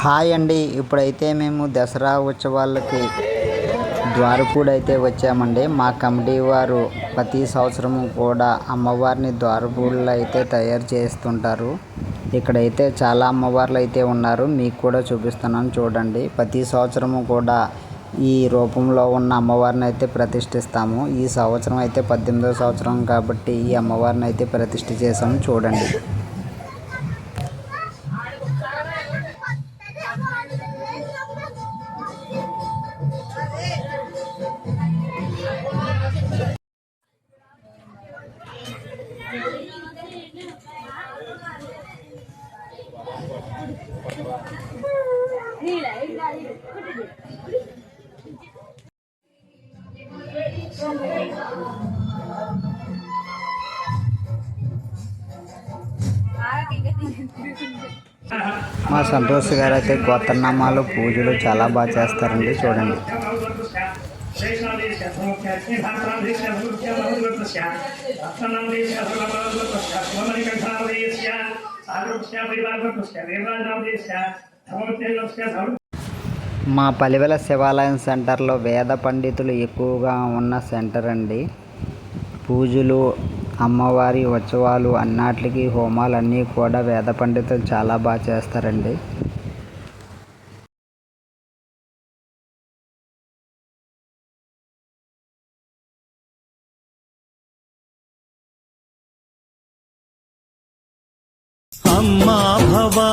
Hi అండి. ఇప్పుడైతే మేము దసరా ఉత్సవాలకి ద్వారపూడి అయితే వచ్చామండి. మా కమిటీ వారు ప్రతి సంవత్సరము కూడా అమ్మవారిని ద్వారపూడిలో అయితే తయారు చేస్తుంటారు. ఇక్కడైతే చాలా అమ్మవార్లు అయితే ఉన్నారు. మీకు కూడా చూపిస్తున్నాను చూడండి. ప్రతి సంవత్సరము కూడా ఈ రూపంలో ఉన్న అమ్మవారిని అయితే ప్రతిష్ఠిస్తాము. ఈ సంవత్సరం అయితే పద్దెనిమిదవ సంవత్సరం కాబట్టి ఈ అమ్మవారిని అయితే ప్రతిష్ఠ చేసాము చూడండి. మా సంతోష్ గారు అయితే గోత్రనామాలు పూజలు చాలా బాగా చేస్తారండి చూడండి. మా పలివెల శివాలయం సెంటర్లో వేద పండితులు ఎక్కువగా ఉన్న సెంటర్ అండి. పూజలు అమ్మవారి ఉత్సవాలు అన్నాటికి హోమాలు అన్నీ కూడా వేద పండితులు చాలా బాగా చేస్తారండి. అమ్మా భవా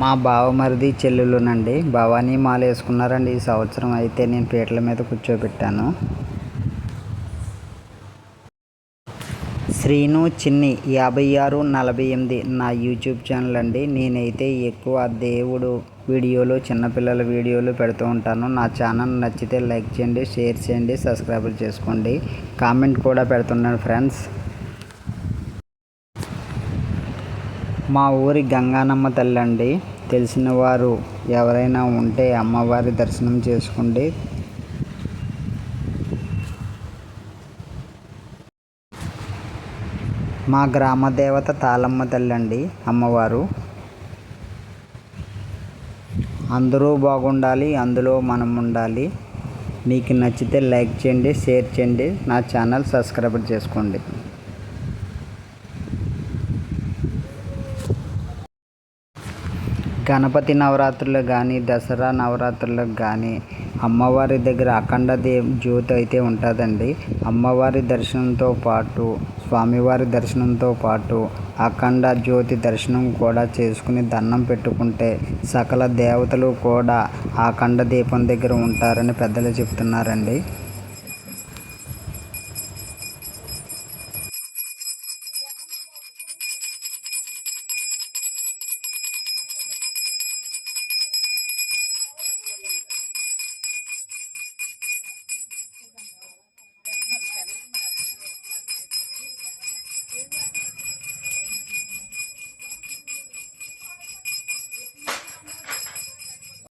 మా బావమరిది చెల్లెలునండి భవానీ మాల వేసుకున్నారండి. ఈ సంవత్సరం అయితే నేను పీటల మీద కూర్చోబెట్టాను. శ్రీను చిన్ని యాభై ఆరు నలభై ఎనిమిది నా యూట్యూబ్ ఛానల్ అండి నేనైతే ఎక్కువ దేవుడు వీడియోలు చిన్నపిల్లల వీడియోలు పెడుతూ ఉంటాను. నా ఛానల్ నచ్చితే లైక్ చేయండి షేర్ చేయండి సబ్స్క్రైబ్ చేసుకోండి. కామెంట్ కూడా పెడుతున్నాను ఫ్రెండ్స్. మా ఊరి గంగానమ్మ తల్లి అండి. తెలిసిన వారు ఎవరైనా ఉంటే అమ్మవారి దర్శనం చేసుకోండి. మా గ్రామ దేవత తాళమ్మ తల్లి అండి అమ్మవారు. అందరూ బాగుండాలి అందులో మనం ఉండాలి. మీకు నచ్చితే లైక్ చేయండి షేర్ చేయండి. నా ఛానల్ సబ్స్క్రైబ్ చేసుకోండి. గణపతి నవరాత్రులు కానీ దసరా నవరాత్రులకు కానీ అమ్మవారి దగ్గర అఖండ దేవ్ జ్యోతి అయితే ఉంటుందండి. అమ్మవారి దర్శనంతో పాటు స్వామివారి దర్శనంతో పాటు అఖండ జ్యోతి దర్శనం కూడా చేసుకుని దండం పెట్టుకుంటే సకల దేవతలు కూడా అఖండ దీపం దగ్గర ఉంటారని పెద్దలు చెప్తున్నారండి.